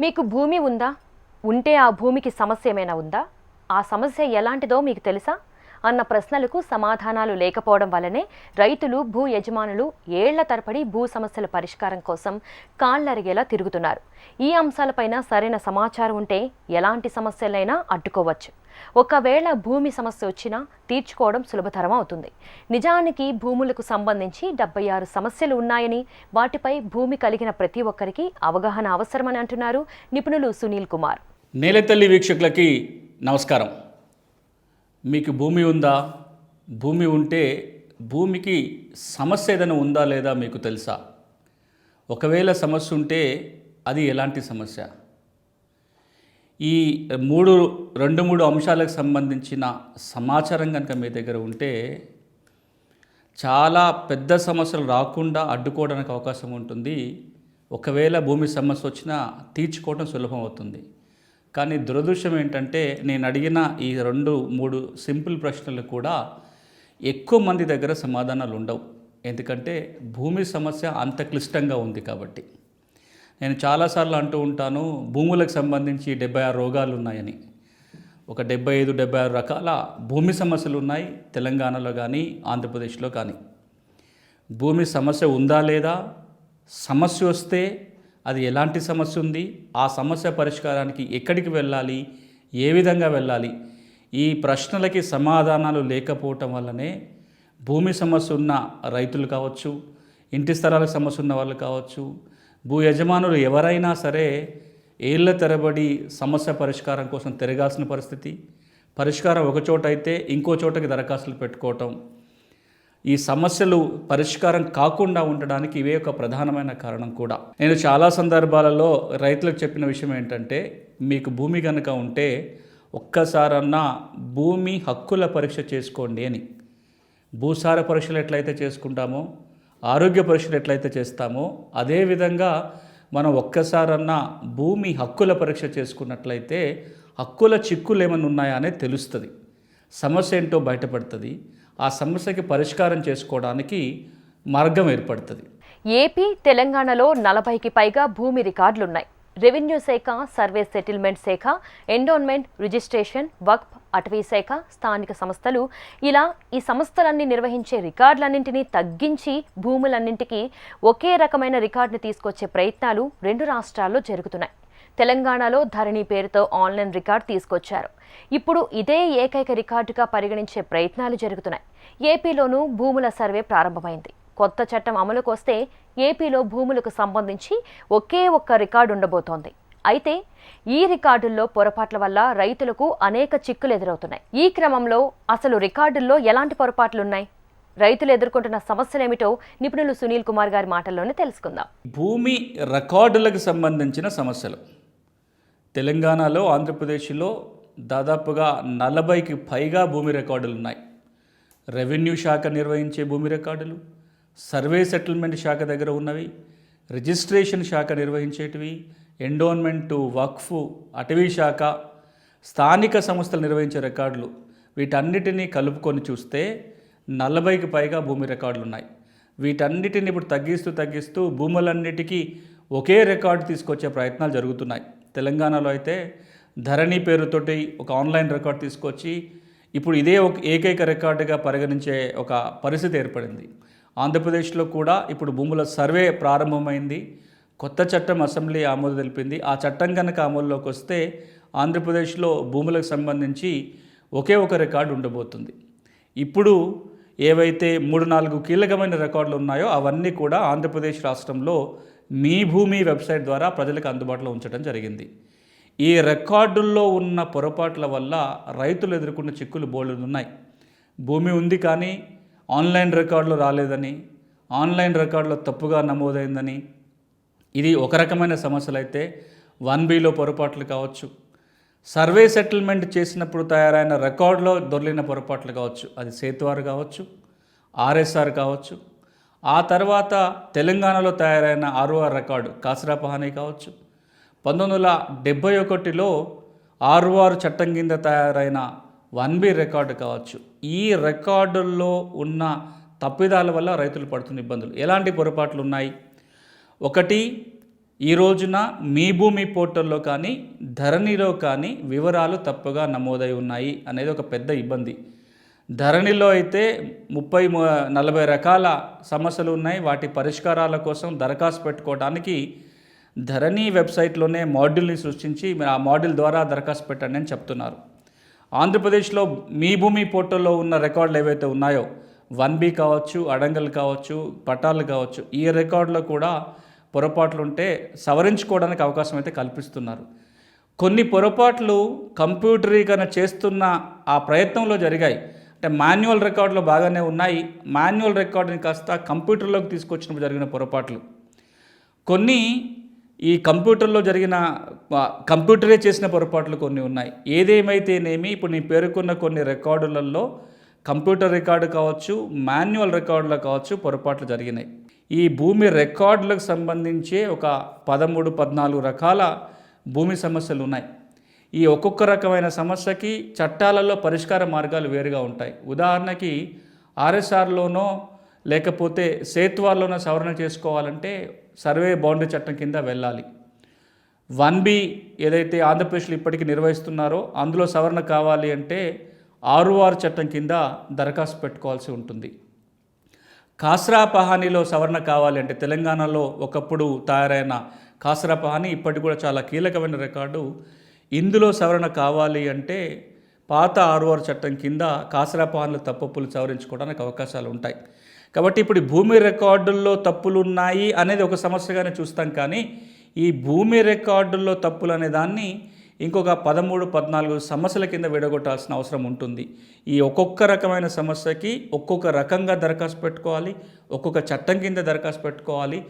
మీకు భూమి ఉందా? ఉంటే ఆ భూమికి సమస్య ఏమైనా ఉందా? ఆ సమస్య ఎలాంటిదో మీకు తెలుసా? అన్న ప్రశ్నలకు సమాధానాలు లేకపోవడం వల్లనే రైతులు భూ యజమానులు ఏళ్ళ తరపడి భూ సమస్యల పరిష్కారం కోసం కాళ్ళరిగేలా తిరుగుతున్నారు. ఈ అంశాలపైన సరైన సమాచారం ఉంటే ఎలాంటి సమస్యలైనా అడ్డుకోవచ్చు. ఒకవేళ భూమి సమస్య వచ్చినా తీర్చుకోవడం సులభతరం అవుతుంది. నిజానికి భూములకు సంబంధించి డెబ్బై ఆరు సమస్యలు ఉన్నాయని వాటిపై భూమి కలిగిన ప్రతి ఒక్కరికి అవగాహన అవసరమని అంటున్నారు నిపుణులు సునీల్ కుమార్. నేలతల్లి వీక్షకులకి నమస్కారం. మీకు భూమి ఉందా? భూమి ఉంటే భూమికి సమస్య ఏదైనా ఉందా లేదా మీకు తెలుసా? ఒకవేళ సమస్య ఉంటే అది ఎలాంటి సమస్య? ఈ మూడు రెండు మూడు అంశాలకు సంబంధించిన సమాచారం కనుక మీ దగ్గర ఉంటే చాలా పెద్ద సమస్యలు రాకుండా అడ్డుకోవడానికి అవకాశం ఉంటుంది. ఒకవేళ భూమి సమస్య వచ్చినా తీర్చుకోవడం సులభం అవుతుంది. కానీ దురదృష్టం ఏంటంటే నేను అడిగిన ఈ రెండు మూడు సింపుల్ ప్రశ్నలు కూడా ఎక్కువ మంది దగ్గర సమాధానాలు ఉండవు. ఎందుకంటే భూమి సమస్య అంత క్లిష్టంగా ఉంది కాబట్టి. నేను చాలాసార్లు అంటూ ఉంటాను భూములకు సంబంధించి డెబ్బై ఆరు రోగాలు ఉన్నాయని ఒక డెబ్బై ఐదు డెబ్బై ఆరు రకాల భూమి సమస్యలు ఉన్నాయి తెలంగాణలో కానీ ఆంధ్రప్రదేశ్లో కానీ. భూమి సమస్య ఉందా లేదా? సమస్య వస్తే అది ఎలాంటి సమస్య ఉంది? ఆ సమస్య పరిష్కారానికి ఎక్కడికి వెళ్ళాలి? ఏ విధంగా వెళ్ళాలి? ఈ ప్రశ్నలకి సమాధానాలు లేకపోవటం వల్లనే భూమి సమస్య ఉన్న రైతులు కావచ్చు ఇంటి స్థలాలకు సమస్య ఉన్న వాళ్ళు కావచ్చు భూ యజమానులు ఎవరైనా సరే ఏళ్ళ తరబడి సమస్య పరిష్కారం కోసం తిరగాల్సిన పరిస్థితి. పరిష్కారం ఒక చోట అయితే ఇంకో చోటకి దరఖాస్తులు పెట్టుకోవటం. ఈ సమస్యలు పరిష్కారం కాకుండా ఉండడానికి ఇవే ఒక ప్రధానమైన కారణం కూడా. నేను చాలా సందర్భాలలో రైతులకు చెప్పిన విషయం ఏంటంటే మీకు భూమి కనుక ఉంటే ఒక్కసారన్నా భూమి హక్కుల పరీక్ష చేసుకోండి అని. భూసార పరీక్షలు ఎట్లయితే చేసుకుంటామో ఆరోగ్య పరీక్షలు ఎట్లయితే చేస్తామో అదేవిధంగా మనం ఒక్కసారన్నా భూమి హక్కుల పరీక్ష చేసుకున్నట్లయితే హక్కుల చిక్కులు ఏమైనా ఉన్నాయా అనేది తెలుస్తుంది. సమస్య ఏంటో బయటపడుతుంది. ఆ సమస్యకి పరిష్కారం చేసుకోవడానికి మార్గం ఏర్పడుతుంది. ఏపీ తెలంగాణలో నలభైకి పైగా భూమి రికార్డులున్నాయి. రెవెన్యూ శాఖ సర్వే సెటిల్మెంట్ శాఖ ఎండోన్మెంట్ రిజిస్ట్రేషన్ వక్ఫ్ అటవీశాఖ స్థానిక సంస్థలు ఇలా ఈ సంస్థలన్నీ నిర్వహించే రికార్డులన్నింటినీ తగ్గించి భూములన్నింటికి ఒకే రకమైన రికార్డుని తీసుకొచ్చే ప్రయత్నాలు రెండు రాష్ట్రాల్లో జరుగుతున్నాయి. తెలంగాణలో ధరణి పేరుతో ఆన్లైన్ రికార్డు తీసుకొచ్చారు. ఇప్పుడు ఇదే ఏకైక రికార్డుగా పరిగణించే ప్రయత్నాలు జరుగుతున్నాయి. ఏపీలోనూ భూముల సర్వే ప్రారంభమైంది. కొత్త చట్టం అమలుకు వస్తే ఏపీలో భూములకు సంబంధించి ఒకే ఒక్క రికార్డు ఉండబోతోంది. అయితే ఈ రికార్డుల్లో పొరపాట్ల వల్ల రైతులకు అనేక చిక్కులు ఎదురవుతున్నాయి. ఈ క్రమంలో అసలు రికార్డుల్లో ఎలాంటి పొరపాట్లున్నాయి? రైతులు ఎదుర్కొంటున్న సమస్యలేమిటో నిపుణులు సునీల్ కుమార్ గారి మాటల్లోనే తెలుసుకుందాం. భూమి రికార్డులకు సంబంధించిన సమస్యలు. తెలంగాణలో ఆంధ్రప్రదేశ్లో దాదాపుగా నలభైకి పైగా భూమి రికార్డులు ఉన్నాయి రెవెన్యూ శాఖ నిర్వహించే భూమి రికార్డులు సర్వే సెటిల్మెంట్ శాఖ దగ్గర ఉన్నవి రిజిస్ట్రేషన్ శాఖ నిర్వహించేటివి ఎండోన్మెంటు వక్ఫ్ అటవీ శాఖ స్థానిక సంస్థలు నిర్వహించే రికార్డులు. వీటన్నిటినీ కలుపుకొని చూస్తే నలభైకి పైగా భూమి రికార్డులు ఉన్నాయి వీటన్నిటిని ఇప్పుడు తగ్గిస్తూ తగ్గిస్తూ భూములన్నిటికీ ఒకే రికార్డు తీసుకొచ్చే ప్రయత్నాలు జరుగుతున్నాయి. తెలంగాణలో అయితే ధరణి పేరుతోటి ఒక ఆన్లైన్ రికార్డు తీసుకొచ్చి ఇప్పుడు ఇదే ఒక ఏకైక రికార్డుగా పరిగణించే ఒక పరిస్థితి ఏర్పడింది. ఆంధ్రప్రదేశ్లో కూడా ఇప్పుడు భూముల సర్వే ప్రారంభమైంది. కొత్త చట్టం అసెంబ్లీ ఆమోదం తెలిపింది. ఆ చట్టం కనుక అమల్లోకి వస్తే ఆంధ్రప్రదేశ్లో భూములకు సంబంధించి ఒకే ఒక రికార్డు ఉండబోతుంది. ఇప్పుడు ఏవైతే మూడు నాలుగు కీలకమైన రికార్డులు ఉన్నాయో అవన్నీ కూడా ఆంధ్రప్రదేశ్ రాష్ట్రంలో మీ భూమి వెబ్సైట్ ద్వారా ప్రజలకు అందుబాటులో ఉంచడం జరిగింది. ఈ రికార్డుల్లో ఉన్న పొరపాట్ల వల్ల రైతులు ఎదుర్కొన్న చిక్కులు బోల్డ్ ఉన్నాయి. భూమి ఉంది కానీ ఆన్లైన్ రికార్డులు రాలేదని ఆన్లైన్ రికార్డులో తప్పుగా నమోదైందని ఇది ఒక రకమైన సమస్యలు అయితే వన్ బిలో పొరపాట్లు కావచ్చు. సర్వే సెటిల్మెంట్ చేసినప్పుడు తయారైన రికార్డులో దొరికిన పొరపాట్లు కావచ్చు. అది సేతువారు కావచ్చు ఆర్ఎస్ఆర్ కావచ్చు. ఆ తర్వాత తెలంగాణలో తయారైన ఆర్ఓఆర్ రికార్డు కాసరాపహానీ కావచ్చు. పంతొమ్మిది వందల డెబ్భై ఒకటిలో ఆర్ఓఆర్ చట్టం కింద తయారైన వన్ బి రికార్డు కావచ్చు. ఈ రికార్డుల్లో ఉన్న తప్పిదాల వల్ల రైతులు పడుతున్న ఇబ్బందులు. ఎలాంటి పొరపాట్లు ఉన్నాయి? ఒకటి ఈ రోజున మీ భూమి పోర్టల్లో కానీ ధరణిలో కానీ వివరాలు తప్పుగా నమోదై ఉన్నాయి అనేది ఒక పెద్ద ఇబ్బంది. ధరణిలో అయితే ముప్పై నలభై రకాల సమస్యలు ఉన్నాయి. వాటి పరిష్కారాల కోసం దరఖాస్తు పెట్టుకోవడానికి ధరణి వెబ్సైట్లోనే మాడ్యూల్ని సృష్టించి మీరు ఆ మాడ్యూల్ ద్వారా దరఖాస్తు పెట్టండి అని చెప్తున్నారు. ఆంధ్రప్రదేశ్లో మీ భూమి పోర్టల్లో ఉన్న రికార్డులు ఏవైతే ఉన్నాయో వన్ బి కావచ్చు అడంగల్ కావచ్చు పటాలు కావచ్చు ఈ రికార్డులో కూడా పొరపాట్లు ఉంటే సవరించుకోవడానికి అవకాశం అయితే కల్పిస్తున్నారు. కొన్ని పొరపాట్లు కంప్యూటరీకరణ చేస్తున్న ఆ ప్రయత్నంలో జరిగాయి. అంటే మాన్యువల్ రికార్డులో బాగానే ఉన్నాయి. మాన్యువల్ రికార్డుని కాస్త కంప్యూటర్లోకి తీసుకొచ్చినప్పుడు జరిగిన పొరపాట్లు. కొన్ని ఈ కంప్యూటర్లో జరిగిన కంప్యూటరే చేసిన పొరపాట్లు కొన్ని ఉన్నాయి. ఏదేమైతేనేమి ఇప్పుడు నేను పేర్కొన్న కొన్ని రికార్డులలో కంప్యూటర్ రికార్డు కావచ్చు మాన్యువల్ రికార్డులో కావచ్చు పొరపాట్లు జరిగినాయి. ఈ భూమి రికార్డులకు సంబంధించి ఒక పదమూడు పద్నాలుగు రకాల భూమి సమస్యలు ఉన్నాయి. ఈ ఒక్కొక్క రకమైన సమస్యకి చట్టాలలో పరిష్కార మార్గాలు వేరుగా ఉంటాయి. ఉదాహరణకి ఆర్ఎస్ఆర్లోనో లేకపోతే సేత్వార్లోనో సవరణ చేసుకోవాలంటే సర్వే బౌండరీ చట్టం కింద వెళ్ళాలి. వన్ బి ఏదైతే ఆంధ్రప్రదేశ్లో ఇప్పటికీ నిర్వహిస్తున్నారో అందులో సవరణ కావాలి అంటే ఆర్ఓఆర్ చట్టం కింద దరఖాస్తు పెట్టుకోవాల్సి ఉంటుంది. కాస్రా పహానీలో సవరణ కావాలి అంటే తెలంగాణలో ఒకప్పుడు తయారైన కాస్రా పహానీ ఇప్పటికి కూడా చాలా కీలకమైన రికార్డు. ఇందులో సవరణ కావాలి అంటే పాత ఆర్ఓఆర్ చట్టం కింద కాసరా పహాన్లు తప్పులు సవరించుకోవడానికి అవకాశాలు ఉంటాయి. కాబట్టి ఇప్పుడు భూమి రికార్డుల్లో తప్పులు ఉన్నాయి అనేది ఒక సమస్యగానే చూస్తాం కానీ ఈ భూమి రికార్డుల్లో తప్పులు అనే దాన్ని ఇంకొక పదమూడు పద్నాలుగు సమస్యల కింద విడగొట్టాల్సిన అవసరం ఉంటుంది. ఈ ఒక్కొక్క రకమైన సమస్యకి ఒక్కొక్క రకంగా దరఖాస్తు పెట్టుకోవాలి ఒక్కొక్క చట్టం కింద దరఖాస్తు పెట్టుకోవాలి.